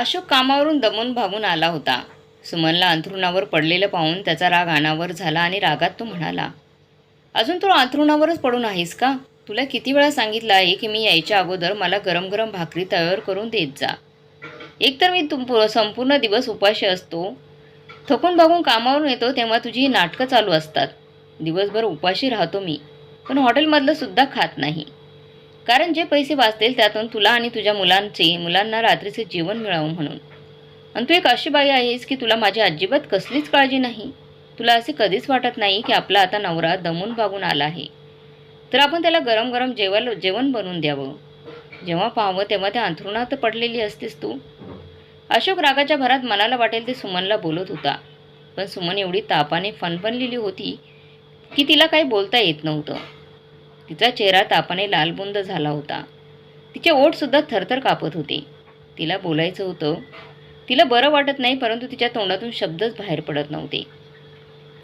अशोक कामावरून दमून भागून आला होता. सुमनला अंथरुणावर पडलेलं पाहून त्याचा राग अनावर झाला आणि रागात तो म्हणाला अजून तू अंथरुणावरच पडून आहेस का? तुला किती वेळा सांगितलं आहे की मी यायच्या अगोदर मला गरम गरम भाकरी तयार करून देत जा. एकतर मी तुम संपूर्ण दिवस उपाशी असतो. थकून भागून कामावरून येतो तेव्हा तुझी ही नाटकं चालू असतात. दिवसभर उपाशी राहतो मी. पण हॉटेलमधलं सुद्धा खात नाही. कारण जे पैसे वाचतील त्यातून तुला आणि तुझ्या मुलांचे मुलांना रात्रीचे जेवण मिळावं म्हणून. आणि तू एक अशी बाई आहेस की तुला माझी अजिबात कसलीच काळजी नाही. तुला असे कधीच वाटत नाही की आपला आता नवरा दमून भागून आला आहे. तर आपण त्याला गरम गरम जेवायला जेवण बनवून द्यावं. जेव्हा पाहावं तेव्हा त्या अंथरुणात पडलेली असतेस तू. अशोक रागाच्या भरात मनाला वाटेल ते सुमनला बोलत होता. पण सुमन एवढी तापाने फनफनलेली होती की तिला काही बोलता येत नव्हतं. तिचा चेहरा तापाने लालबुंद झाला होता. तिचे ओठसुद्धा थरथर कापत होते. तिला बोलायचं होतं. तिला बरं वाटत नाही परंतु तिच्या तोंडातून शब्दच बाहेर पडत नव्हते.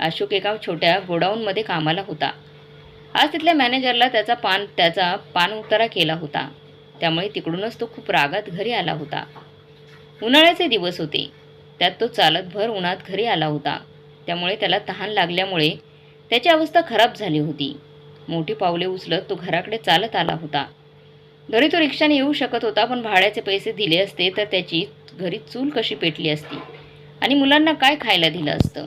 अशोक एका छोट्या गोडाऊनमध्ये कामाला होता. आज तिथल्या मॅनेजरला त्याचा पान त्याचा पान उतारा केला होता. त्यामुळे तिकडूनच तो खूप रागात घरी आला होता. उन्हाळ्याचे दिवस होते. त्यात तो चालत भर उन्हात घरी आला होता. त्यामुळे त्याला तहान लागल्यामुळे त्याची अवस्था खराब झाली होती. मोठी पावले उचलत तो घराकडे चालत आला होता. घरी तो रिक्षाने येऊ शकत होता पण भाड्याचे पैसे दिले असते तर त्याची घरी चूल कशी पेटली असती? आणि मुलांना काय खायला दिलं असतं?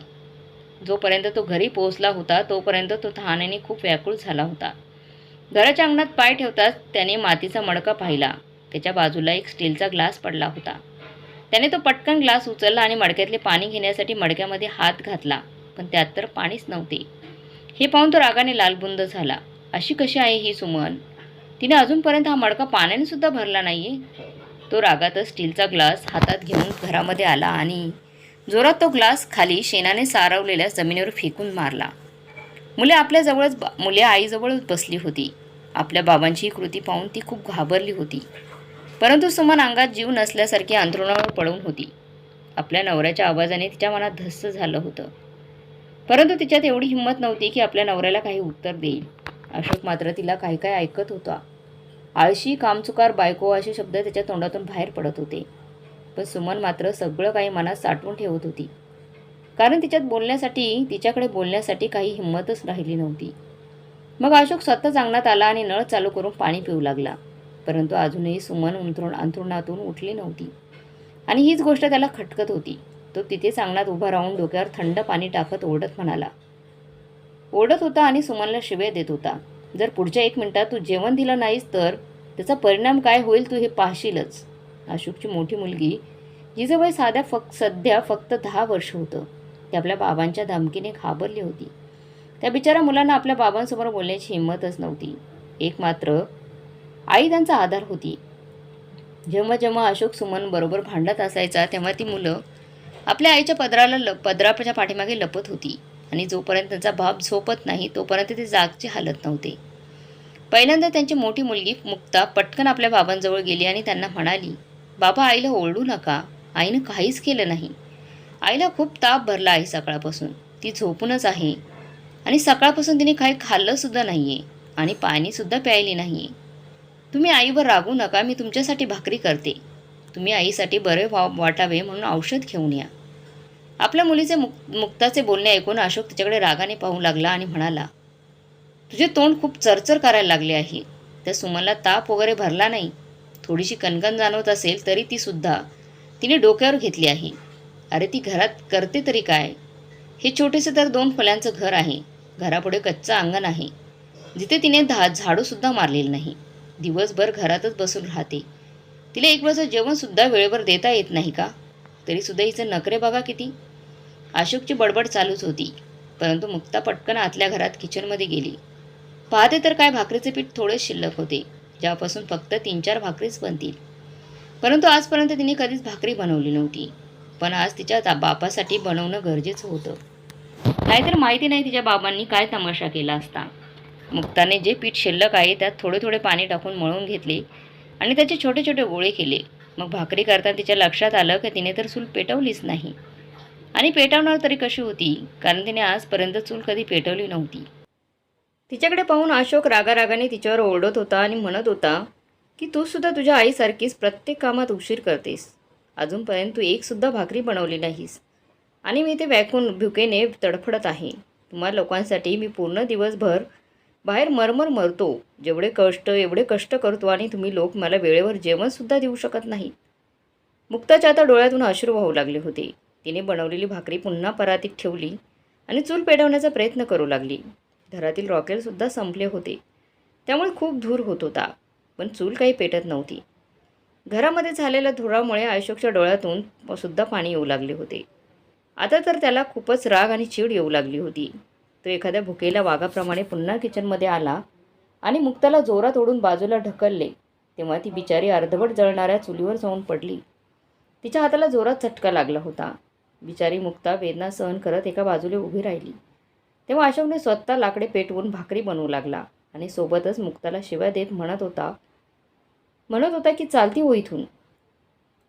जोपर्यंत तो घरी पोहोचला होता तोपर्यंत तो तहानेने खूप व्याकुळ झाला होता. घराच्या अंगणात पाय ठेवताच त्याने मातीचा मडका पाहिला. त्याच्या बाजूला एक स्टीलचा ग्लास पडला होता. त्याने तो पटकन ग्लास उचलला आणि मडक्यातले पाणी घेण्यासाठी मडक्यामध्ये हात घातला पण त्यात तर पाणीच नव्हते. हे पाहून तो रागाने लालबुंद झाला. अशी कशी आहे ही सुमन? तिने अजूनपर्यंत हा मडका पाण्याने सुद्धा भरला नाही तो रागातच स्टीलचा ग्लास हातात घेऊन घरामध्ये आला आणि जोरात तो ग्लास खाली शेणाने सारवलेल्या जमिनीवर फेकून मारला. मुले आपल्याजवळच बा मुले आईजवळच बसली होती. आपल्या बाबांची ही कृती पाहून ती खूप घाबरली होती. परंतु सुमन अंगात जीव नसल्यासारखी अंथरुणावर पडून होती. आपल्या नवऱ्याच्या आवाजाने तिच्या मनात धस्स झालं होतं. परंतु तिच्यात एवढी हिंमत नव्हती की आपल्या नवऱ्याला काही उत्तर देईल. अशोक मात्र तिला काही काय ऐकत होता. आळशी कामचुकार बायको असे शब्द त्याच्या तोंडातून बाहेर पडत होते. पण सुमन मात्र सगळं काही मनात साठवून ठेवत होती. कारण तिच्यात बोलण्यासाठी तिच्याकडे बोलण्यासाठी काही हिंमतच राहिली नव्हती. मग अशोक स्वतःच अंगणात आला आणि नळ चालू करून पाणी पिऊ लागला. परंतु अजूनही सुमन अंथरुण अंथरुणातून उठली नव्हती. आणि हीच गोष्ट त्याला खटकत होती. तो तिथेच अंगणात उभा राहून डोक्यावर थंड पाणी टाकत ओढत म्हणाला. ओढत होता आणि सुमनला शिव्या देत होता. जर पुढच्या एक मिनिटात तू जेवण दिलं नाहीस तर त्याचा परिणाम काय होईल तू हे पाहशीलच. अशोकची मोठी मुलगी जिचं वय साध्या फक्त सध्या फक्त दहा वर्ष होतं. ती आपल्या बाबांच्या धमकीने घाबरली होती. त्या बिचारा मुलांना आपल्या बाबांसमोर बोलण्याची हिंमतच नव्हती. एक मात्र आई त्यांचा आधार होती. जेव्हा जेव्हा अशोक सुमन बरोबर भांडत असायचा तेव्हा ती मुलं आपल्या आईच्या पदराला ल पदराच्या पाठीमागे लपत होती. आणि जोपर्यंत त्यांचा बाप झोपत नाही तोपर्यंत ते जागचे हालत नव्हते. पहिल्यांदा त्यांची मोठी मुलगी मुक्ता पटकन आपल्या बाबांजवळ गेली आणि त्यांना म्हणाली बाबा आईला ओरडू नका. आईनं काहीच केलं नाही. आईला खूप ताप भरला आहे सकाळपासून. ती झोपूनच आहे. आणि सकाळपासून तिने काही खाल्लंसुद्धा नाही आहे आणि पाणीसुद्धा प्यायली नाही आहे तुम्ही आईवर रागू नका. मी तुमच्यासाठी भाकरी करते. तुम्ही आईसाठी बरे वा वाटावे म्हणून औषध घेऊन या. आपल्या मुलीचे मुक मुक्ताचे बोलणे ऐकून अशोक तिच्याकडे रागाने पाहू लागला आणि म्हणाला तुझे तोंड खूप चरचर करायला लागले आहे. त्या सुमनला ताप वगैरे भरला नाही. थोडीशी कणकण जाणवत असेल तरी ती सुद्धा. तिने डोक्यावर घेतली आहे. अरे ती घरात करते तरी काय? हे छोटेसे तर दोन खोल्यांचं घर आहे. घरापुढे कच्चं अंगण आहे. जिथे तिने धा झाडूसुद्धा मारलेलं नाही. दिवसभर घरातच बसून राहते. तिला एक वेळचं जेवणसुद्धा वेळेवर देता येत नाही का? तरीसुद्धा हिचं नखरे बघा किती. अशोकची बडबड चालूच होती परंतु मुक्ता पटकन आतल्या घरात किचनमध्ये गेली. पाहते तर काय भाकरीचे पीठ थोडे शिल्लक होते ज्यापासून फक्त तीन चार भाकरीच बनतील. परंतु आजपर्यंत तिने कधीच भाकरी बनवली नव्हती पण आज तिच्या बापासाठी बनवणं गरजेचं होतं. नाहीतर माहिती नाही तिच्या बाबांनी काय तमाशा केला असता. मुक्ताने जे पीठ शिल्लक आहे त्यात थोडे थोडे पाणी टाकून मळून घेतले आणि त्याचे छोटे छोटे गोळे केले. मग भाकरी करताना तिच्या लक्षात आलं की तिने तर चूल पेटवलीच नाही. आणि पेटवणार तरी कशी होती? कारण तिने आजपर्यंत चूल कधी पेटवली नव्हती. तिच्याकडे पाहून अशोक रागारागाने तिच्यावर ओरडत होता आणि म्हणत होता की तू सुद्धा तुझ्या आईसारखीच प्रत्येक कामात उशीर करतेस. अजूनपर्यंत तू एकसुद्धा भाकरी बनवली नाहीस. आणि मी ते व्याकून भुकेने तडफडत आहे. तुम्हा लोकांसाठी मी पूर्ण दिवसभर बाहेर मरमर मरतो. जेवढे कष्ट एवढे कष्ट करतो आणि तुम्ही लोक मला वेळेवर जेवणसुद्धा देऊ शकत नाही. मुक्ताच्या आता डोळ्यातून अश्रू वाहू लागले होते. तिने बनवलेली भाकरी पुन्हा परातीत ठेवली आणि चूल पेटवण्याचा प्रयत्न करू लागली. घरातील रॉकेलसुद्धा संपले होते. त्यामुळे खूप धूर होत होता पण चूल काही पेटत नव्हती. घरामध्ये झालेल्या धुरामुळे अशोकच्या डोळ्यातून सुद्धा पाणी येऊ लागले होते. आता तर त्याला खूपच राग आणि चीड येऊ लागली होती. तो एखाद्या भुकेल्या वाघाप्रमाणे पुन्हा किचनमध्ये आला आणि मुक्ताला जोरात ओढून बाजूला ढकलले. तेव्हा ती बिचारी अर्धवट जळणाऱ्या चुलीवर जाऊन पडली. तिच्या हाताला जोरात चटका लागला होता. बिचारी मुक्ता वेदना सहन करत एका बाजूला उभी राहिली. तेव्हा अशोकने स्वतः लाकडे पेटवून भाकरी बनवू लागला आणि सोबतच मुक्ताला शिव्या देत म्हणत होता म्हणत होता की चालती हो इथून.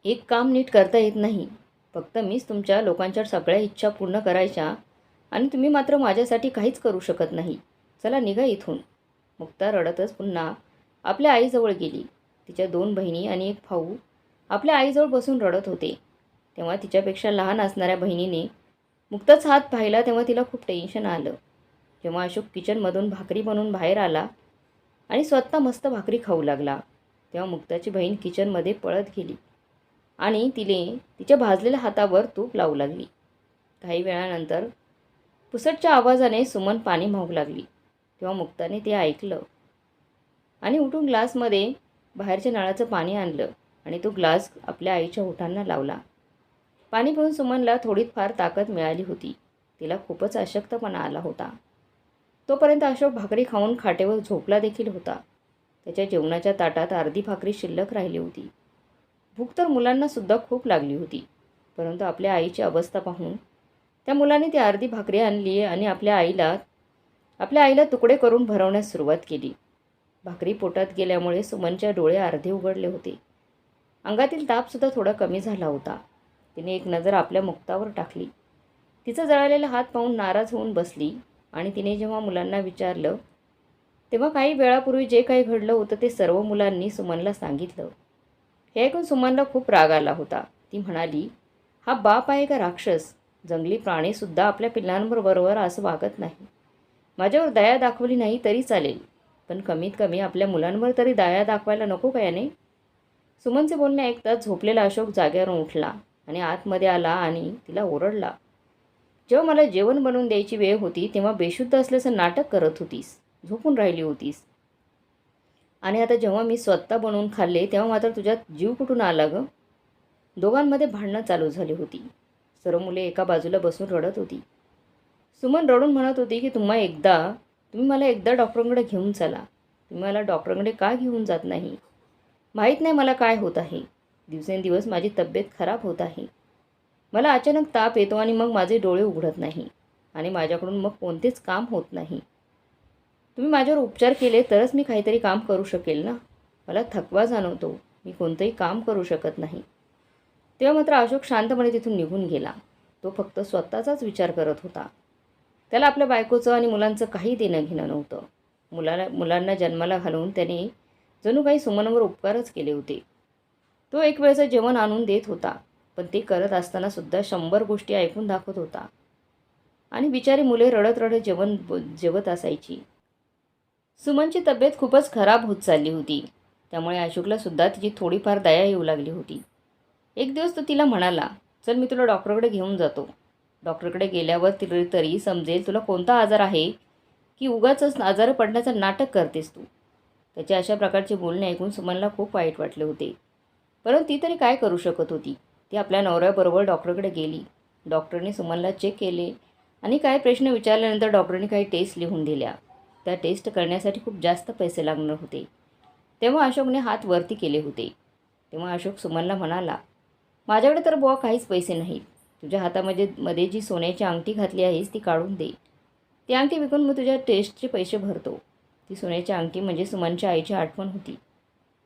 एक काम नीट करता येत नाही. फक्त मीच तुमच्या लोकांच्या सगळ्या इच्छा पूर्ण करायच्या आणि तुम्ही मात्र माझ्यासाठी काहीच करू शकत नाही. चला निघा इथून. मुक्ता रडतच पुन्हा आपल्या आईजवळ गेली. तिच्या दोन बहिणी आणि एक भाऊ आपल्या आईजवळ बसून रडत होते. तेव्हा तिच्यापेक्षा लहान असणाऱ्या बहिणीने मुक्ताच हात पाहिला तेव्हा तिला खूप टेन्शन आलं. जेव्हा अशोक किचनमधून भाकरी बनवून बाहेर आला आणि स्वतः मस्त भाकरी खाऊ लागला तेव्हा मुक्ताची बहीण किचनमध्ये पळत गेली आणि तिने तिच्या भाजलेल्या हातावर तूप लावू लागली. काही वेळानंतर पुसटच्या आवाजाने सुमन पाणी मागू लागली. तेव्हा मुक्ताने ते ऐकलं. आणि उठून ग्लासमध्ये बाहेरच्या नळाचं पाणी आणलं आणि तो ग्लास आपल्या आईच्या ओठांना लावला. पाणी पिऊन सुमनला थोडीफार ताकद मिळाली होती. तिला खूपच अशक्तपणा आला होता. तोपर्यंत अशोक भाकरी खाऊन खाटेवर झोपला देखील होता. त्याच्या जेवणाच्या ताटात अर्धी भाकरी शिल्लक राहिली होती. भूक तर मुलांनासुद्धा खूप लागली होती. परंतु आपल्या आईची अवस्था पाहून त्या मुलाने ती अर्धी भाकरी आणली आणि आपल्या आईला आपल्या आईला तुकडे करून भरवण्यास सुरुवात केली. भाकरी पोटात गेल्यामुळे सुमनच्या डोळे अर्धे उघडले होते. अंगातील तापसुद्धा थोडा कमी झाला होता. तिने एक नजर आपल्या मुक्तावर टाकली. तिचा जळालेला हात पाहून नाराज होऊन बसली आणि तिने जेव्हा मुलांना विचारलं तेव्हा काही वेळापूर्वी जे काही घडलं होतं ते सर्व मुलांनी सुमनला सांगितलं. हे ऐकून सुमनला खूप राग आला होता. ती म्हणाली हा बाप आहे का राक्षस? जंगली प्राणीसुद्धा आपल्या पिल्लांबरोबर असं वागत नाही. माझ्यावर दया दाखवली नाही तरी चालेल पण कमीत कमी आपल्या मुलांवर तरी दया दाखवायला नको का याने? सुमनचे बोलणे ऐकताच झोपलेला अशोक जाग्यावरून उठला आणि आतमध्ये आला आणि तिला ओरडला. जेव्हा मला जेवण बनवून द्यायची वेळ होती तेव्हा बेशुद्ध असल्याचं नाटक करत होतीस झोपून राहिली होतीस. आणि आता जेव्हा मी स्वतः बनवून खाल्ले तेव्हा मात्र तुझ्यात जीव कुठून आला गं? दोघांमध्ये भांडणं चालू झाली होती. सर्व मुले एका बाजूला बसून रडत होती. सुमन रडून म्हणत होती की तुम्हा एकदा तुम्ही मला एकदा डॉक्टरांकडे घेऊन चला. तुम्ही मला डॉक्टरांकडे का घेऊन जात नाही? माहीत नाही मला काय होत आहे. दिवसेंदिवस माझी तब्येत खराब होत आहे. मला अचानक ताप येतो आणि मग माझे डोळे उघडत नाही आणि माझ्याकडून मग कोणतेच काम होत नाही. तुम्ही माझ्यावर उपचार केले तरच मी काहीतरी काम करू शकेल ना? मला थकवा जाणवतो. मी कोणतंही काम करू शकत नाही. तेव्हा मात्र अशोक शांतपणे तिथून निघून गेला. तो फक्त स्वतःचाच विचार करत होता. त्याला आपल्या बायकोचं आणि मुलांचं काही देणं घेणं नव्हतं. मुलाला मुलांना जन्माला घालून त्याने जणू काही सुमनवर उपकारच केले होते. तो एक वेळचं जेवण आणून देत होता पण ते करत असताना सुद्धा शंभर गोष्टी ऐकून दाखवत होता. आणि बिचारी मुले रडत रडत जेवण जेवत असायची. सुमनची तब्येत खूपच खराब होत चालली होती. त्यामुळे अशोकला सुद्धा तिची थोडीफार दया येऊ लागली होती. एक दिवस तो तिला म्हणाला चल मी तुला डॉक्टरकडे घेऊन जातो. डॉक्टरकडे गेल्यावर तिला तरी समजेल तुला कोणता आजार आहे की उगाच आजार पडण्याचं नाटक करतेस तू. त्याच्या अशा प्रकारचे बोलणे ऐकून सुमनला खूप वाईट वाटले होते. परंतु ती तरी काय करू शकत होती? ती आपल्या नवऱ्याबरोबर डॉक्टरकडे गेली. डॉक्टरने सुमनला चेक केले आणि काय प्रश्न विचारल्यानंतर डॉक्टरने काही टेस्ट लिहून दिल्या. त्या टेस्ट करण्यासाठी खूप जास्त पैसे लागणार होते. तेव्हा अशोकने हात वरती केले होते. तेव्हा अशोक सुमनला म्हणाला माझ्याकडे तर बुवा काहीच पैसे नाहीत तुझ्या हातामध्ये मध्ये जी सोन्याची अंगठी घातली आहेस ती काढून दे. ती अंगठी विकून मी तुझ्या टेस्टचे पैसे भरतो. ती सोन्याची अंगठी म्हणजे सुमनच्या आईची आठवण होती.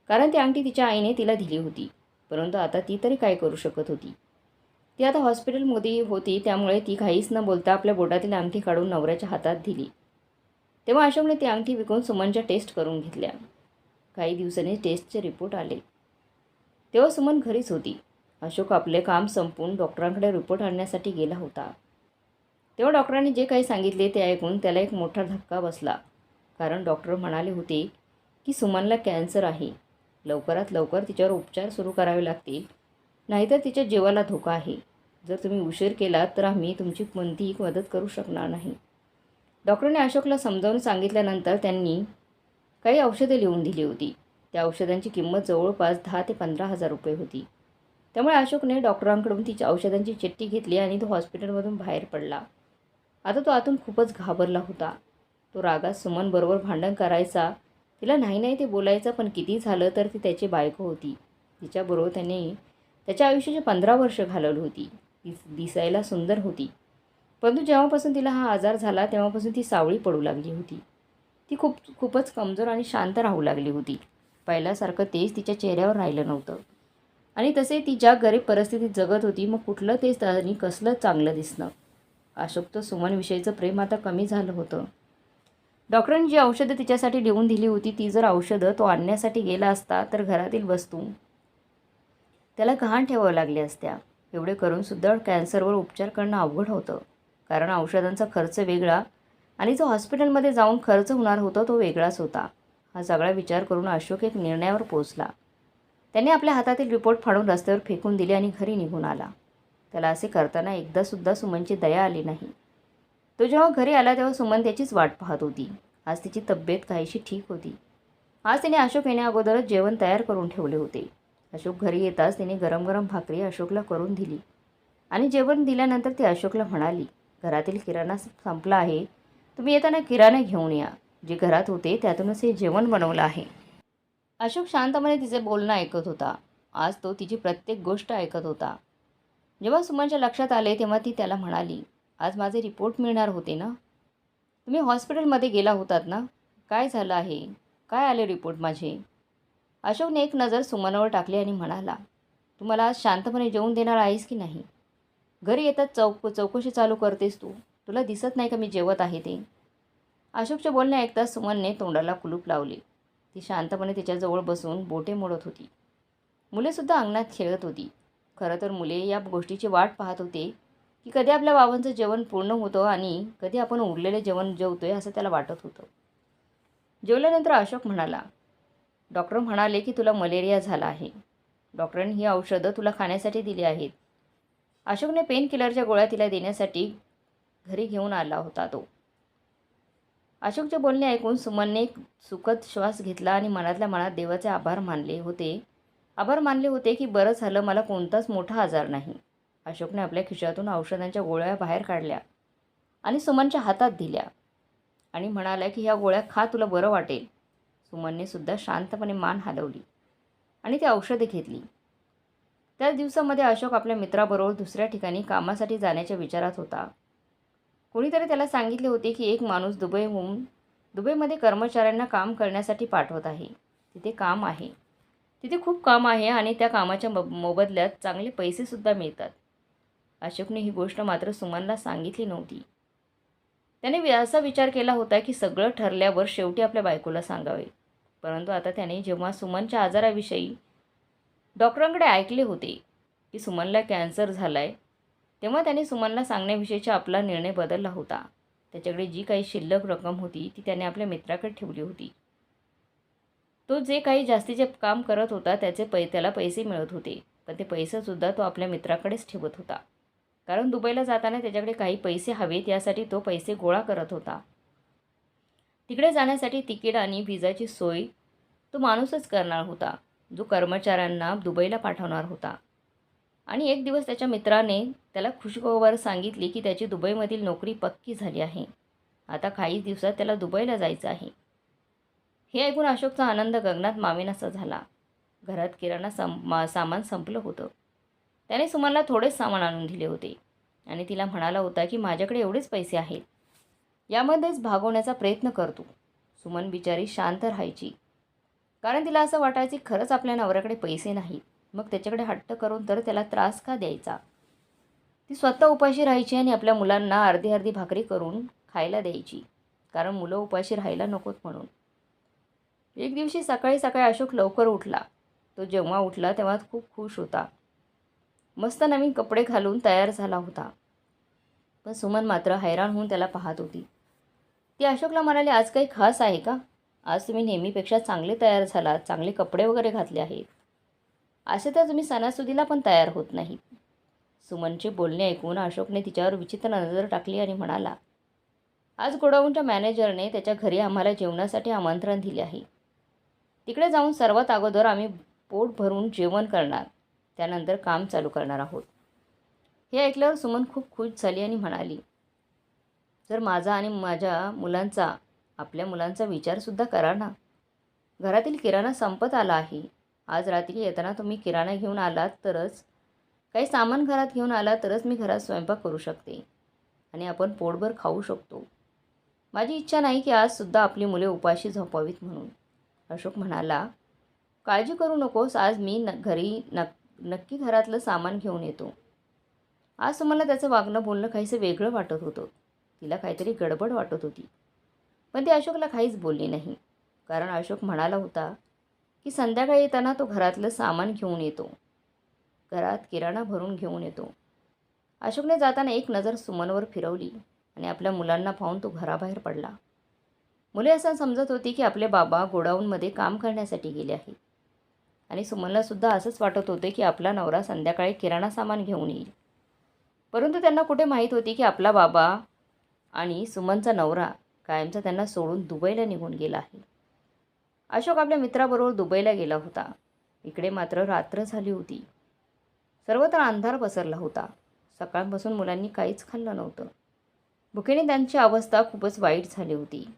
कारण ती अंगठी तिच्या आईने तिला दिली होती. परंतु आता ती तरी काय करू शकत होती? ती आता हॉस्पिटलमध्ये होती त्यामुळे ती काहीच न बोलता आपल्या बोटातील अंगठी काढून नवऱ्याच्या हातात दिली. तेव्हा अशोकने ती अंगठी विकून सुमनच्या टेस्ट करून घेतल्या. काही दिवसांनी टेस्टचे रिपोर्ट आले. तेव्हा सुमन घरीच होती. अशोक आपले काम संपून डॉक्टरांकडे रिपोर्ट आणण्यासाठी गेला होता. तेव्हा डॉक्टरांनी जे काही सांगितले ते ऐकून त्याला एक मोठा धक्का बसला. कारण डॉक्टर म्हणाले होते की सुमनला कॅन्सर आहे. लवकरात लवकर तिच्यावर उपचार सुरू करावे लागतील. नाहीतर तिच्या जीवाला धोका आहे. जर तुम्ही उशीर केलात तर आम्ही तुमची कोणतीही मदत करू शकणार नाही. डॉक्टरने अशोकला समजावून सांगितल्यानंतर त्यांनी काही औषधे लिहून दिली होती. त्या औषधांची किंमत जवळपास दहा ते पंधरा हजार रुपये होती. त्यामुळे अशोकने डॉक्टरांकडून तिच्या औषधांची चिठ्ठी घेतली आणि तो हॉस्पिटलमधून बाहेर पडला. आता तो आतून खूपच घाबरला होता. तो रागात सुमनबरोबर भांडण करायचा. तिला नाही नाही ते बोलायचं पण किती झालं तर ती त्याची बायको होती. तिच्याबरोबर त्याने त्याच्या आयुष्याची पंधरा वर्ष घालवली होती. ती दिसायला सुंदर होती. परंतु जेव्हापासून तिला हा आजार झाला तेव्हापासून ती सावळी पडू लागली होती. ती खूप खूपच कमजोर आणि शांत राहू लागली होती. पहिल्यासारखं तेच तिच्या चेहऱ्यावर राहिलं नव्हतं. आणि तसे ती ज्या गरीब परिस्थितीत जगत होती मग कुठलं तेच आणि कसलं चांगलं दिसणं अशोक सुमनविषयीचं प्रेम आता कमी झालं होतं. डॉक्टरांनी जी औषधं तिच्यासाठी लिहून दिली होती ती जर औषधं तो आणण्यासाठी गेला असता तर घरातील वस्तू त्याला गहाण ठेवावं लागल्या असत्या. एवढे करूनसुद्धा कॅन्सरवर उपचार करणं अवघड होतं. कारण औषधांचा खर्च वेगळा आणि जो हॉस्पिटलमध्ये जाऊन खर्च होणार होता तो वेगळाच होता. हा सगळा विचार करून अशोक एक निर्णयावर पोचला त्याने आपल्या हातातील रिपोर्ट फाडून रस्त्यावर फेकून दिले आणि घरी निघून आला. त्याला असे करताना एकदासुद्धा सुमनची दया आली नाही. तो जेव्हा घरी आला तेव्हा सुमन त्याचीच वाट पाहत होती. आज तिची तब्येत काहीशी ठीक होती. आज तिने अशोक येण्याअगोदरच जेवण तयार करून ठेवले होते. अशोक घरी येताच तिने गरम गरम भाकरी अशोकला करून दिली. आणि जेवण दिल्यानंतर ती अशोकला म्हणाली घरातील किराणा संपला आहे. तुम्ही येताना किराणा घेऊन या. जे घरात होते त्यातूनच हे जेवण बनवलं आहे. अशोक शांतपणे तिचे बोलणं ऐकत होता. आज तो तिची प्रत्येक गोष्ट ऐकत होता. जेव्हा सुमनच्या लक्षात आले तेव्हा ती त्याला म्हणाली आज माझे रिपोर्ट मिळणार होते ना? तुम्ही हॉस्पिटलमध्ये गेला होतात ना? काय झालं आहे? काय आले रिपोर्ट माझे? अशोकने एक नजर सुमनवर टाकली आणि म्हणाला तू मला आज शांतपणे जेवून देणार आहेस की नाही? घरी येतात चौक चौकशी चालू करतेस तू. तुला दिसत नाही का मी जेवत आहे ते? अशोकचे बोलणे ऐकताच सुमनने तोंडाला कुलूप लावले. ती शांतपणे तिच्याजवळ बसून बोटे मोडत होती. मुलेसुद्धा अंगणात खेळत होती. खरं तर मुले या गोष्टीची वाट पाहत होते की कधी आपल्या बाबांचं जेवण पूर्ण होतं आणि कधी आपण उरलेले जेवण जेवतोय असं त्याला वाटत होतं. जेवल्यानंतर अशोक म्हणाला डॉक्टर म्हणाले की तुला मलेरिया झाला आहे. डॉक्टरांनी ही औषधं तुला खाण्यासाठी दिली आहेत. अशोकने पेन किलरच्या गोळ्या तिला देण्यासाठी घरी घेऊन आला होता तो. अशोकचे बोलणे ऐकून सुमनने एक सुखद श्वास घेतला आणि मनातल्या मनात देवाचे आभार मानले होते. आभार मानले होते की बरं झालं मला कोणताच मोठा आजार नाही. अशोकने आपल्या खिशातून औषधांच्या गोळ्या बाहेर काढल्या आणि सुमनच्या हातात दिल्या आणि म्हणाल्या की ह्या गोळ्या खा तुला बरं वाटेल. सुमनने सुद्धा शांतपणे मान हलवली आणि ती औषधे घेतली. त्याच दिवसामध्ये अशोक आपल्या मित्राबरोबर दुसऱ्या ठिकाणी कामासाठी जाण्याच्या विचारात होता. कोणीतरी त्याला सांगितले होते की एक माणूस दुबईहून दुबईमध्ये कर्मचाऱ्यांना काम करण्यासाठी पाठवत आहे. तिथे काम आहे. तिथे खूप काम आहे आणि त्या कामाच्या मब मोबदल्यात चांगले पैसेसुद्धा मिळतात. अशोकने ही गोष्ट मात्र सुमनला सांगितली नव्हती. त्याने असा विचार केला होता की सगळं ठरल्यावर शेवटी आपल्या बायकोला सांगावे. परंतु आता त्याने जेव्हा सुमनच्या आजाराविषयी डॉक्टरांकडे ऐकले होते की सुमनला कॅन्सर झाला आहे तेव्हा त्याने सुमनला सांगण्याविषयीचा आपला निर्णय बदलला होता. त्याच्याकडे जी काही शिल्लक रक्कम होती ती त्याने आपल्या मित्राकडे ठेवली होती. तो जे काही जास्तीचे काम करत होता त्याचे पै त्याला पैसे मिळत होते. पण ते पैसेसुद्धा तो आपल्या मित्राकडेच ठेवत होता. कारण दुबईला जाताना त्याच्याकडे काही पैसे हवेत यासाठी तो पैसे गोळा करत होता. तिकडे जाण्यासाठी तिकीट आणि व्हिजाची सोय तो माणूसच करणार होता जो कर्मचाऱ्यांना दुबईला पाठवणार होता. आणि एक दिवस त्याच्या मित्राने त्याला खुशखबर सांगितली की त्याची दुबईमधील नोकरी पक्की झाली आहे. आता काही दिवसात त्याला दुबईला जायचं आहे. हे ऐकून अशोकचा आनंद गगनात मावेनासा झाला. घरात किराणा सं मा सामान संपलं होतं. त्याने सुमनला थोडेच सामान आणून दिले होते. आणि तिला म्हणाला होता की माझ्याकडे एवढेच पैसे आहेत. यामध्येच भागवण्याचा प्रयत्न करतो. सुमन बिचारी शांत राहायची. कारण तिला असं वाटायचे खरंच आपल्या नवऱ्याकडे पैसे नाहीत. मग त्याच्याकडे हट्ट करून तर त्याला त्रास का द्यायचा? ती स्वतः उपाशी राहायची आणि आपल्या मुलांना अर्धी अर्धी भाकरी करून खायला द्यायची. कारण मुलं उपाशी राहायला नकोत म्हणून. एक दिवशी सकाळी सकाळी अशोक लवकर उठला. तो जेव्हा उठला तेव्हा खूप खुश होता. मस्त नवीन कपडे घालून तयार झाला होता. पण सुमन मात्र हैराण होऊन त्याला पाहत होती. ती अशोकला म्हणाली आज काही खास आहे का? आज तुम्ही नेहमीपेक्षा चांगले तयार झालात चांगले कपडे वगैरे घातले आहेत. असे तर तुम्ही सणासुदीला पण तयार होत नाही. सुमनचे बोलणे ऐकून अशोकने तिच्यावर विचित्र नजर टाकली आणि म्हणाला आज गोडाऊनच्या मॅनेजरने त्याच्या घरी आम्हाला जेवणासाठी आमंत्रण दिले आहे. तिकडे जाऊन सर्वात अगोदर आम्ही पोट भरून जेवण करणार. त्यानंतर काम चालू करणार आहोत. हे ऐकल्यावर सुमन खूप खुश झाली आणि म्हणाली जर माझा आणि माझ्या मुलांचा आपल्या मुलांचा विचारसुद्धा करा ना. घरातील किराणा संपत आला आहे. आज रात्री येताना तुम्ही किराणा घेऊन आलात तरच काही सामान घरात घेऊन आला तरच मी घरात स्वयंपाक करू शकते आणि आपण पोटभर खाऊ शकतो. माझी इच्छा नाही की आजसुद्धा आपली मुले उपाशी झोपावीत म्हणून. अशोक म्हणाला काळजी करू नकोस आज मी न घरी नक नक्की घरातलं सामान घेऊन येतो. आज तुम्हाला त्याचं वागणं बोलणं काहीसं वेगळं वाटत होतं. तिला काहीतरी गडबड वाटत होती. पण ती अशोकला काहीच बोलली नाही. कारण अशोक म्हणाला होता की संध्याकाळी येताना तो घरातलं सामान घेऊन येतो. घरात किराणा भरून घेऊन येतो. अशोकने जाताना एक नजर सुमनवर फिरवली आणि आपल्या मुलांना पाहून तो घराबाहेर पडला. मुले असं समजत होती की आपले बाबा गोडाऊनमध्ये काम करण्यासाठी गेले आहेत. आणि सुमनला सुद्धा असंच वाटत होते की आपला नवरा संध्याकाळी किराणा सामान घेऊन येईल. परंतु त्यांना कुठे माहीत होती की आपला बाबा आणि सुमनचा नवरा कायमचा त्यांना सोडून दुबईला निघून गेला आहे. अशोक आपल्या मित्राबरोबर दुबईला गेला होता. इकडे मात्र रात्र झाली होती. सर्वत्र अंधार पसरला होता. सकाळपासून मुलांनी काहीच खाल्लं नव्हतं. भुकेने त्यांची अवस्था खूपच वाईट झाली होती.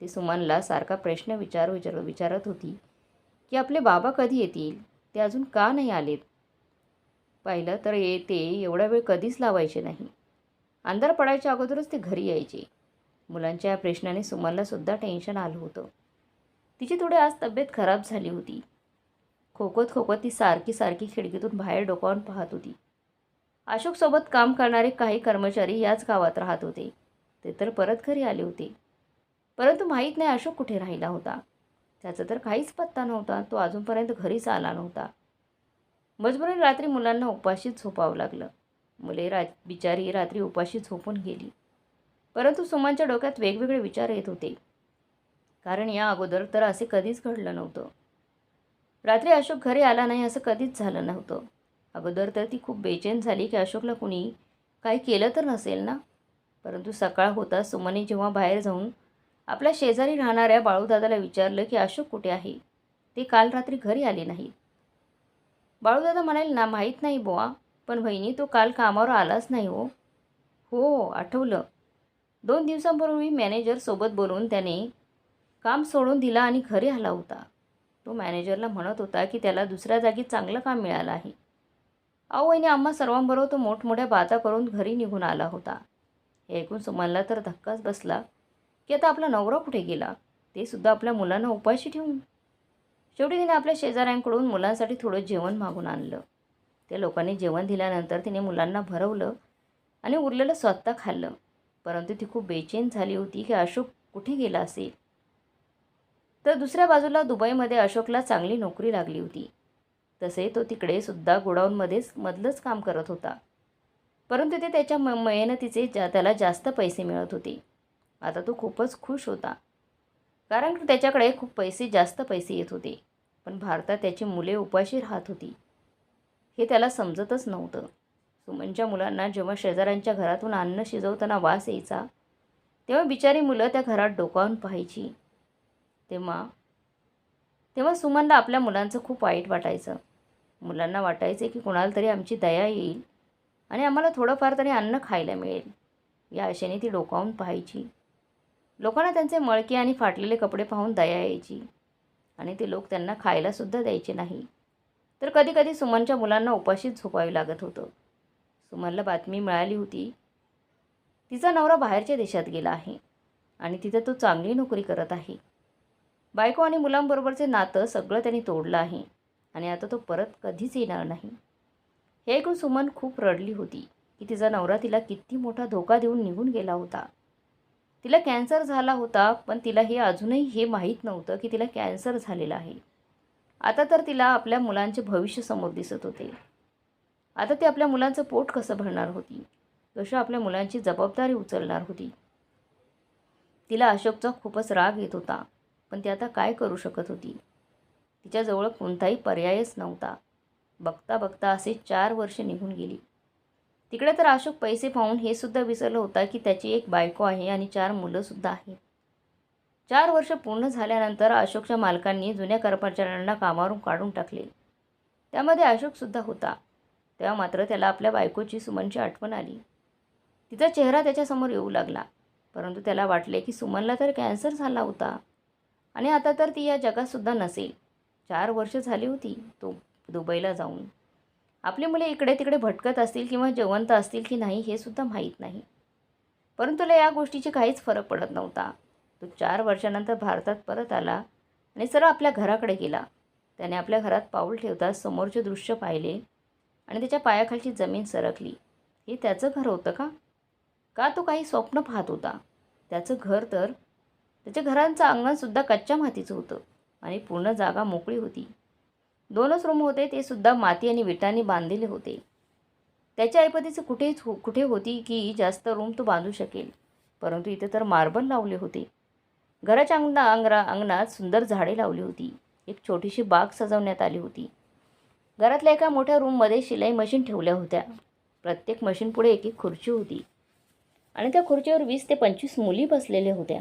ती सुमनला सारखा प्रश्न विचार विचार विचारत होती की आपले बाबा कधी येतील? ते अजून का नाही आलेत? पाहिलं तर ये ते एवढा वेळ कधीच लावायचे नाही. अंधार पडायच्या अगोदरच ते घरी यायचे. मुलांच्या या प्रश्नाने सुमनला सुद्धा टेन्शन आलं होतं. तिची थोडी आज तब्येत खराब झाली होती. खोकत खोकत ती सारखी सारखी खिडकीतून बाहेर डोकावून पाहत होती. अशोकसोबत काम करणारे काही कर्मचारी याच गावात राहत होते. ते तर परत घरी आले होते. परंतु माहीत नाही अशोक कुठे राहिला होता. त्याचा तर काहीच पत्ता नव्हता. तो अजूनपर्यंत घरीच आला नव्हता. मजबुरीने रात्री मुलांना उपाशीच झोपावं लागलं. मुले रा बिचारी रात्री उपाशी झोपून गेली. परंतु सुमनच्या डोक्यात वेगवेगळे विचार येत होते. कारण या अगोदर तर असे कधीच घडलं नव्हतं. रात्री अशोक घरी आला नाही असं कधीच झालं नव्हतं. अगोदर तर ती खूप बेचैन झाली की अशोकला कुणी काही केलं तर नसेल ना? परंतु सकाळ होता सुमने जेव्हा बाहेर जाऊन आपल्या शेजारी राहणाऱ्या बाळूदादाला विचारलं की अशोक कुठे आहे? ते काल रात्री घरी आले नाहीत. बाळूदादा म्हणाले ना माहीत नाही बुवा पण बहिणी तो काल कामावर आलाच नाही हो. हो आठवलं. दोन दिवसांपूर्वी मॅनेजर सोबत बोलून त्याने काम सोडून दिला आणि घरी आला होता. तो मॅनेजरला म्हणत होता की त्याला दुसऱ्या जागी चांगलं काम मिळालं आहे. अहो वहिनी आम्हा सर्वांबरोबर तो मोठमोठ्या बाता करून घरी निघून आला होता. हे ऐकून सुमनला तर धक्काच बसला. की आता आपला नवरा कुठे गेला? ते सुद्धा आपल्या मुलांना उपाशी ठेवून. शेवटी तिने आपल्या शेजाऱ्यांकडून मुलांसाठी थोडं जेवण मागून आणलं. त्या लोकांनी जेवण दिल्यानंतर तिने मुलांना भरवलं आणि उरलेलं स्वतः खाल्लं. परंतु ती खूप बेचैन झाली होती की अशोक कुठे गेला असेल? तर दुसऱ्या बाजूला दुबईमध्ये अशोकला चांगली नोकरी लागली होती. तसे तो तिकडे सुद्धा गोडाऊनमध्येच मधलंच काम करत होता. परंतु ते त्याच्या म मेहनतीचे जा त्याला जास्त पैसे मिळत होते. आता तो खूपच खुश होता. कारण त्याच्याकडे खूप पैसे जास्त पैसे येत होते. पण भारतात त्याची मुले उपाशी राहत होती. हे त्याला समजतच नव्हतं. सुमनच्या मुलांना जेव्हा शेजाऱ्यांच्या घरातून अन्न शिजवताना वास यायचा तेव्हा बिचारी मुलं त्या घरात डोकावून पाहायची. तेव्हा तेव्हा सुमनला आपल्या मुलांचं खूप वाईट वाटायचं. मुलांना वाटायचं की कुणाला तरी आमची दया येईल आणि आम्हाला थोडंफार तरी अन्न खायला मिळेल. या आशेने ती डोकावून पाहायची. लोकांना त्यांचे मळके आणि फाटलेले कपडे पाहून दया यायची आणि ते लोक त्यांना खायलासुद्धा द्यायचे नाही. तर कधीकधी सुमनच्या मुलांना उपाशीच झोपावे लागत होतं. सुमनला बातमी मिळाली होती. तिचा नवरा बाहेरच्या देशात गेला आहे आणि तिथं तो चांगली नोकरी करत आहे. बायको आणि मुलांबरोबरचे नातं सगळं त्यांनी तोडलं आहे. आणि आता तो परत कधीच येणार नाही. हे ऐकून सुमन खूप रडली होती की तिचा नवरा तिला किती मोठा धोका देऊन निघून गेला होता. तिला कॅन्सर झाला होता पण तिला हे अजूनही हे माहीत नव्हतं की तिला कॅन्सर झालेला आहे. आता तर तिला आपल्या मुलांचे भविष्य समोर दिसत होते. आता ती आपल्या मुलांचं पोट कसं भरणार होती? कशा आपल्या मुलांची जबाबदारी उचलणार होती? तिला अशोकचा खूपच राग येत होता. पण ती आता काय करू शकत होती? तिच्याजवळ कोणताही पर्यायच नव्हता. बघता बघता असे चार वर्ष निघून गेली. तिकडे तर अशोक पैसे पाहून हे सुद्धा विसरलं होता की त्याची एक बायको आहे आणि चार मुलंसुद्धा आहेत. चार वर्ष पूर्ण झाल्यानंतर अशोकच्या मालकांनी जुन्या कर्मचाऱ्यांना कामावरून काढून टाकले. त्यामध्ये अशोकसुद्धा होता. तेव्हा मात्र त्याला आपल्या बायकोची सुमनची आठवण आली. तिचा चेहरा त्याच्यासमोर येऊ लागला. परंतु त्याला वाटले की सुमनला तर कॅन्सर झाला होता. आणि आता तर ती या जगातसुद्धा नसेल. चार वर्ष झाली होती तो दुबईला जाऊन. आपली मुले इकडे तिकडे भटकत असतील किंवा जेवंत असतील की नाही हे सुद्धा माहीत नाही. परंतु तुला या गोष्टीची काहीच फरक पडत नव्हता. तो चार वर्षानंतर भारतात परत आला आणि सरळ आपल्या घराकडे गेला. त्याने आपल्या घरात पाऊल ठेवता समोरचे दृश्य पाहिले आणि त्याच्या पायाखालची जमीन सरकली. हे त्याचं घर होतं का? का तो काही स्वप्न पाहत होता? त्याचं घर तर त्याच्या घरांचं अंगणसुद्धा कच्च्या मातीचं होतं आणि पूर्ण जागा मोकळी होती. दोनच रूम होते ते सुद्धा माती आणि विटांनी बांधलेले होते. त्याच्या ऐपतीचं कुठेच हो कुठे होती की जास्त रूम तो बांधू शकेल परंतु इथे तर मार्बल लावले होते. घराच्या अंगणा अंगरा अंगणात सुंदर झाडे लावली होती. एक छोटीशी बाग सजवण्यात आली होती. घरातल्या एका मोठ्या रूममध्ये शिलाई मशीन ठेवल्या होत्या. प्रत्येक मशीनपुढे एक एक खुर्ची होती. आणि त्या खुर्चीवर वीस ते पंचवीस मुली बसलेल्या होत्या.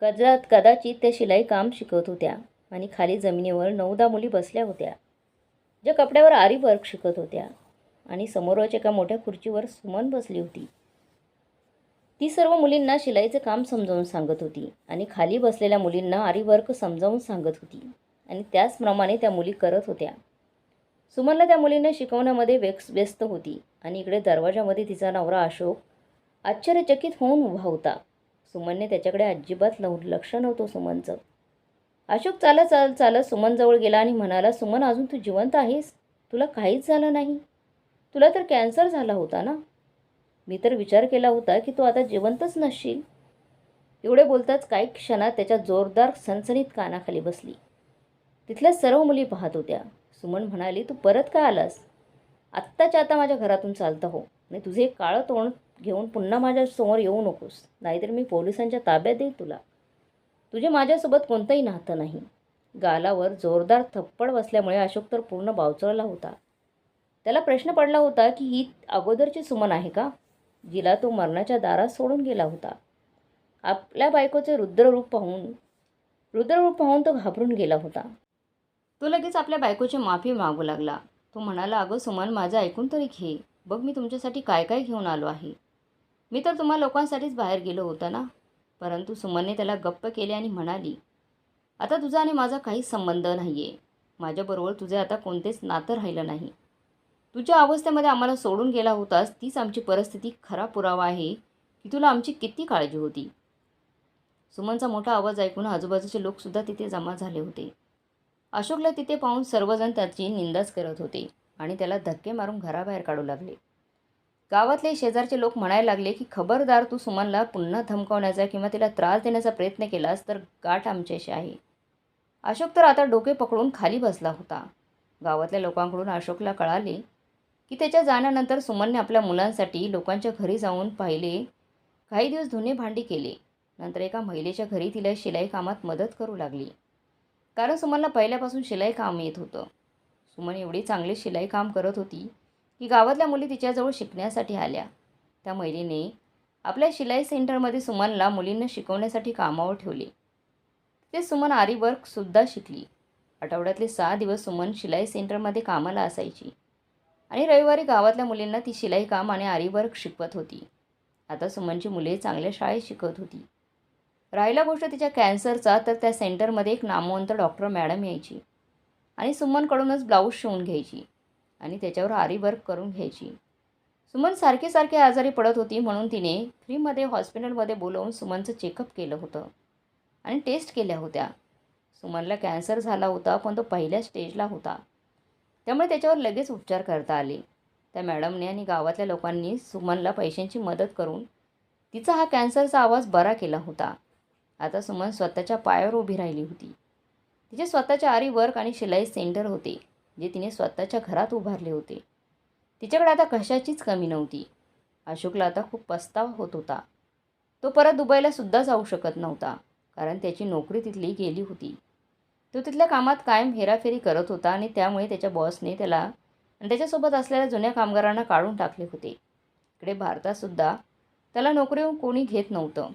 कदा कदाचित त्या शिलाई काम शिकवत होत्या आणि खाली जमिनीवर नऊदा मुली बसल्या होत्या. ज्या कपड्यावर आरी वर्क शिकत होत्या आणि समोरच एका मोठ्या खुर्चीवर सुमन बसली होती. ती सर्व मुलींना शिलाईचं काम समजावून सांगत होती आणि खाली बसलेल्या मुलींना आरी वर्क समजावून सांगत होती आणि त्याचप्रमाणे त्या मुली करत होत्या. सुमनला त्या मुलींना शिकवण्यामध्ये व्यक्स व्यस्त होती आणि इकडे दरवाजामध्ये तिचा नवरा अशोक आश्चर्यचकित होऊन उभा होता. सुमनने त्याच्याकडे अजिबात लक्ष नव्हतं सुमनचं. अशोक चालत चालत चालत सुमनजवळ गेला आणि म्हणाला सुमन अजून तू जिवंत आहेस? तुला काहीच झालं नाही. तुला तर कॅन्सर झाला होता ना? मी तर विचार केला होता की तू आता जिवंतच नसशील. एवढे बोलताच काही क्षणात त्याच्या जोरदार सणसणीत कानाखाली बसली. तिथल्या सर्व मुली पाहत होत्या. सुमन म्हणाली तू परत का आलास? आत्ताच्या आता माझ्या घरातून चालतं हो. आणि तुझे काळं तोंड घेऊन पुन्हा माझ्यासमोर येऊ नकोस. नाहीतर मी पोलिसांच्या ताब्यात देईल तुला. तुझे माझ्यासोबत कोणतंही नातं नाही. गालावर जोरदार थप्पड बसल्यामुळे अशोक तर पूर्ण बावचळला होता. त्याला प्रश्न पडला होता की ही अगोदरची सुमन आहे का? जिला तो मरणाच्या दारात सोडून गेला होता. आपल्या बायकोचे रुद्ररूप पाहून रुद्ररूप पाहून तो घाबरून गेला होता. तो लगेच आपल्या बायकोची माफी मागू लागला. तो म्हणाला अगं सुमन माझं ऐकून तरी घे. बघ मी तुमच्यासाठी काय काय घेऊन आलो आहे. मी तर तुम्हा लोकांसाठीच बाहेर गेलो होतं ना. परंतु सुमनने त्याला गप्प केले आणि म्हणाली आता तुझा आणि माझा काहीच संबंध नाही आहे माझ्याबरोबर तुझे आता कोणतेच नातं राहिलं नाही. तुझ्या अवस्थेमध्ये आम्हाला सोडून गेला होतास तीच आमची परिस्थिती खरा पुरावा आहे की तुला आमची किती काळजी होती. सुमनचा मोठा आवाज ऐकून आजूबाजूचे लोकसुद्धा तिथे जमा झाले होते. अशोकला तिथे पाहून सर्वजण त्याची निंदाच करत होते. आणि त्याला धक्के मारून घराबाहेर काढू लागले. गावातले शेजारचे लोक म्हणायला लागले की खबरदार तू सुमनला पुन्हा धमकावण्याचा किंवा तिला त्रास देण्याचा प्रयत्न केलास तर गाठ आमच्याशी आहे. अशोक तर आता डोके पकडून खाली बसला होता. गावातल्या लोकांकडून अशोकला कळाले की त्याच्या जाण्यानंतर सुमनने आपल्या मुलांसाठी लोकांच्या घरी जाऊन पाहिले काही दिवस धुणे भांडी केले. नंतर एका महिलेच्या घरी तिला शिलाई कामात मदत करू लागली. कारण सुमनला पहिल्यापासून शिलाई काम येत होतं. सुमन एवढी चांगली शिलाई काम करत होती की गावातल्या मुली तिच्याजवळ शिकण्यासाठी आल्या. त्या महिलेने आपल्या शिलाई सेंटरमध्ये सुमनला मुलींना शिकवण्यासाठी कामावर ठेवले. ते सुमन आरी वर्कसुद्धा शिकली. आठवड्यातले सहा दिवस सुमन शिलाई सेंटरमध्ये कामाला असायची आणि रविवारी गावातल्या मुलींना ती शिलाई काम आणि आरी वर्क शिकवत होती. आता सुमनची मुले चांगल्या शाळेत शिकत होती. राहिला गोष्ट तिच्या कॅन्सरचा तर त्या सेंटरमध्ये एक नामवंत डॉक्टर मॅडम यायची. आणि सुमनकडूनच ब्लाऊज शिवून घ्यायची आणि त्याच्यावर आरी वर्क करून घ्यायची. सुमन सारखी सारखी आजारी पडत होती म्हणून तिने फ्रीमध्ये हॉस्पिटलमध्ये बोलवून सुमनचं चेकअप केलं होतं आणि टेस्ट केल्या होत्या. सुमनला कॅन्सर झाला होता पण तो पहिल्या स्टेजला होता. त्यामुळे त्याच्यावर लगेच उपचार करता आले. त्या मॅडमने आणि गावातल्या लोकांनी सुमनला पैशांची मदत करून तिचा हा कॅन्सरचा आवाज बरा केला होता. आता सुमन स्वतःच्या पायावर उभी राहिली होती. तिचे स्वतःचे आरी वर्क आणि शिलाई सेंटर होते जे तिने स्वतःच्या घरात उभारले होते. तिच्याकडे आता कशाचीच कमी नव्हती. अशोकला आता खूप पस्तावा होत होता. तो परत दुबईला सुद्धा जाऊ शकत नव्हता कारण त्याची नोकरी तिथली गेली होती. तो तिथल्या कामात कायम हेराफेरी करत होता आणि त्यामुळे त्याच्या बॉसने त्याला आणि त्याच्यासोबत असलेल्या जुन्या कामगारांना काढून टाकले होते. इकडे भारतातसुद्धा त्याला नोकरीहून कोणी घेत नव्हतं.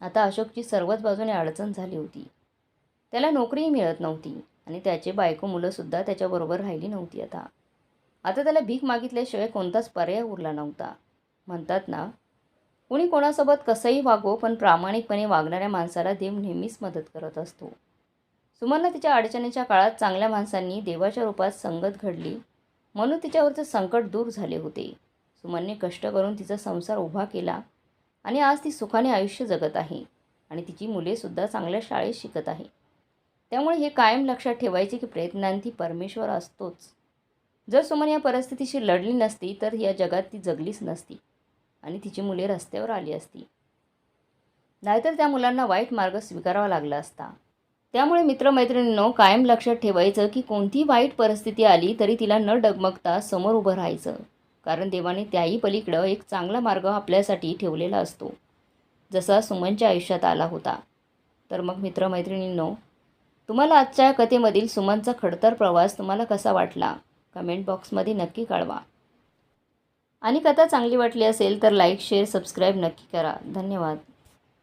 आता अशोकची सर्वच बाजूने अडचण झाली होती. त्याला नोकरीही मिळत नव्हती आणि त्याचे बायको मुलंसुद्धा त्याच्याबरोबर राहिली नव्हती आता. आता त्याला भीक मागितल्याशिवाय कोणताच पर्याय उरला नव्हता. म्हणतात ना कुणी कोणासोबत कसंही वागो पण प्रामाणिकपणे वागणाऱ्या माणसाला देव नेहमीच मदत करत असतो. सुमनला तिच्या अडचणीच्या काळात चांगल्या माणसांनी देवाच्या रूपात संगत घडली म्हणून तिच्यावरचे संकट दूर झाले होते. सुमनने कष्ट करून तिचा संसार उभा केला आणि आज ती सुखाने आयुष्य जगत आहे आणि तिची मुलेसुद्धा चांगल्या शाळेत शिकत आहे त्यामुळे हे कायम लक्षात ठेवायचे की प्रयत्नांती परमेश्वर असतोच. जर सुमन या परिस्थितीशी लढली नसती तर या जगात ती जगलीच नसती आणि तिची मुले रस्त्यावर आली असती. नाहीतर त्या मुलांना वाईट मार्ग स्वीकारावा लागला असता. त्यामुळे मित्रमैत्रिणींनो कायम लक्षात ठेवायचं की कोणती वाईट परिस्थिती आली तरी तिला न डगमगता समोर उभं राहायचं. कारण देवाने त्याही पलीकडं एक चांगला मार्ग आपल्यासाठी ठेवलेला असतो. जसा सुमनच्या आयुष्यात आला होता. तर मग मित्रमैत्रिणींनो तुम्हाला आजच्या कथेमधील सुमनचा खडतर प्रवास तुम्हाला कसा वाटला? कमेंट बॉक्समध्ये नक्की कळवा. आणि कथा चांगली वाटली असेल तर लाईक शेअर सबस्क्राईब नक्की करा. धन्यवाद.